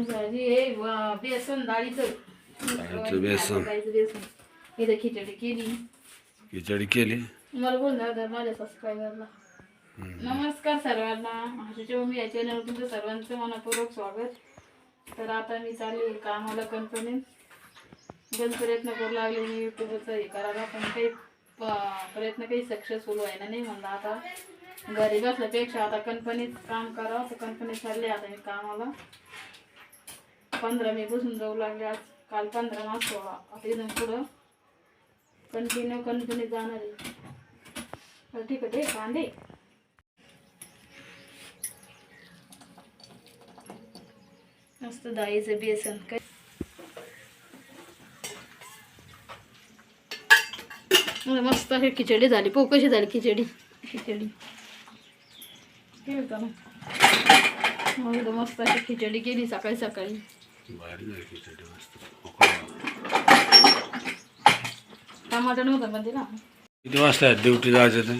हे बेसन डाळीचं. बेसन. इथं खिचडी केली. खिचडी केली. मला बोल माझ्या सबस्क्रायबरला नमस्कार सर्वांना. मी या चॅनल तुमचं सर्वांचं मनपूर्वक स्वागत. तर आता मी चालली कामाला कंपनीत गण प्रयत्न करू लागले मी युट्यूबचं हे करायला पण काही प्रयत्न काही सक्सेसफुल व्हायला नाही म्हणलं आता. घरी बसल्यापेक्षा आता कंपनीत काम करावं तर कंपनीत चालले आता मी कामाला. पंधरा मे बसून जाऊ लागले आज. काल पंधरा मास सोळा. आता इथून पुढं. कंटिन्यू कंटिन्यू जाणार आहे. ठीक आहे ते कांदे मस्त डाळीचं बेसन. काय? मस्त अशी खिचडी झाली. पो कशी झाली खिचडी? खिचडी. केलं ना? मग मस्त अशी खिचडी केली सकाळी सकाळी. भारी झाली खिचडी मस्त टमाटर नव्हतं पण तिला किती वाजता ड्युटी जायचं ते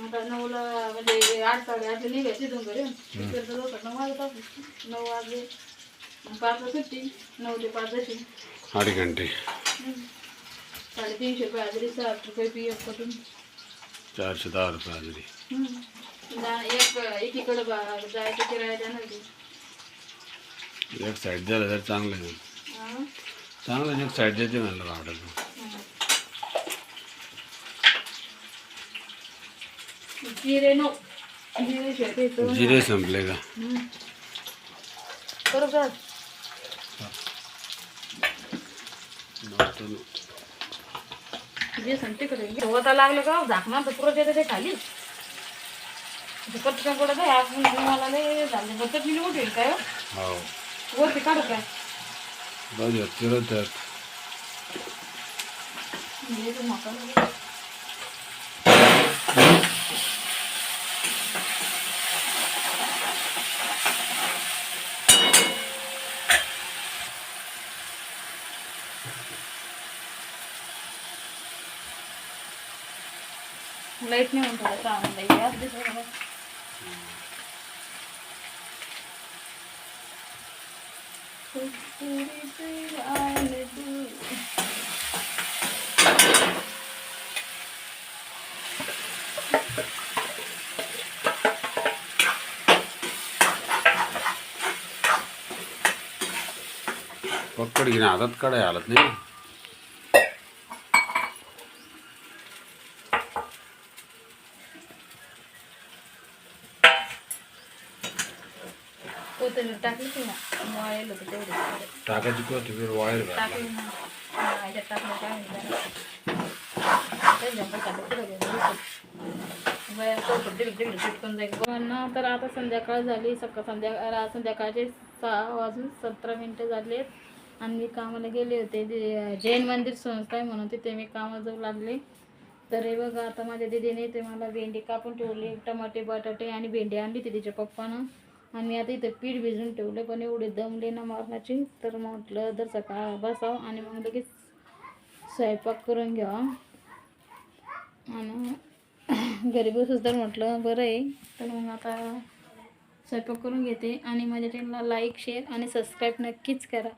आता नऊला म्हणजे आठ साडेआठला निघायचे तिथून घरी तिकडचं लवकर नऊ वाजता नऊ वाजले मग पाचला सुट्टी नऊ ते पाच अशी आठ घंटे. साडेतीनशे रुपये हजेरी साठ रुपये पी एफ कटून चारशे दहा रुपये हजेरी हम्म. एक एकीकडे बा- जायचं किराया देणार ते एक साईड झालं तर चांगलं आहे. चांगलं एक साईड देते म्हणलं हा. जिरे नो जिरे शेकायचं जिरे संपले का हम्म. करू का. जे सांगते कडे होता लागलं का झाकणार तर पुरं देते ते खाली पटकन पडत आहे आपण मला नाही झाले बचत मी मोठी होईल काय हो? हो वरती काढू काय द्या फिरत लाइट नाही म्हणतो चांगलं पकड घेणे हातात काढाय आलत नाही? कोथिंबीर टाकली की ना मळेल होतं तेवढे. टाकायची कोथिंबीर टाकली ना. हा, टाकलं काय म्हणतात ते जंगल काढलं पुढं गेलं. बरं, चौकट तिकडे तिकडे चिटकून जाईल. तर आता संध्याकाळ झाली. सकाळ संध्याकाळ संध्याकाळचे सहा वाजून सतरा मिनटं झालेत. आणि मी कामाला गेले होते. ते जैन मंदिर संस्था आहे म्हणून तिथे मी कामाला जाऊ लागले. तर हे बघा आता माझ्या दिदीने ते मला भेंडी कापून ठेवली. टमाटे बटाटे आणि भेंडी आणली ती तिच्या पप्पानं. आणि आता इथं पीठ भिजून ठेवलं पण एवढे दमले ना मारण्याची. तर म्हटलं जर सकाळ बसावं आणि मग लगेच स्वयंपाक करून घ्यावा. आणि घरी बसूच तर म्हटलं बरं आहे. तर मग आता स्वयंपाक करून घेते. आणि माझ्या चॅनलला लाईक शेअर आणि सबस्क्राईब नक्कीच करा.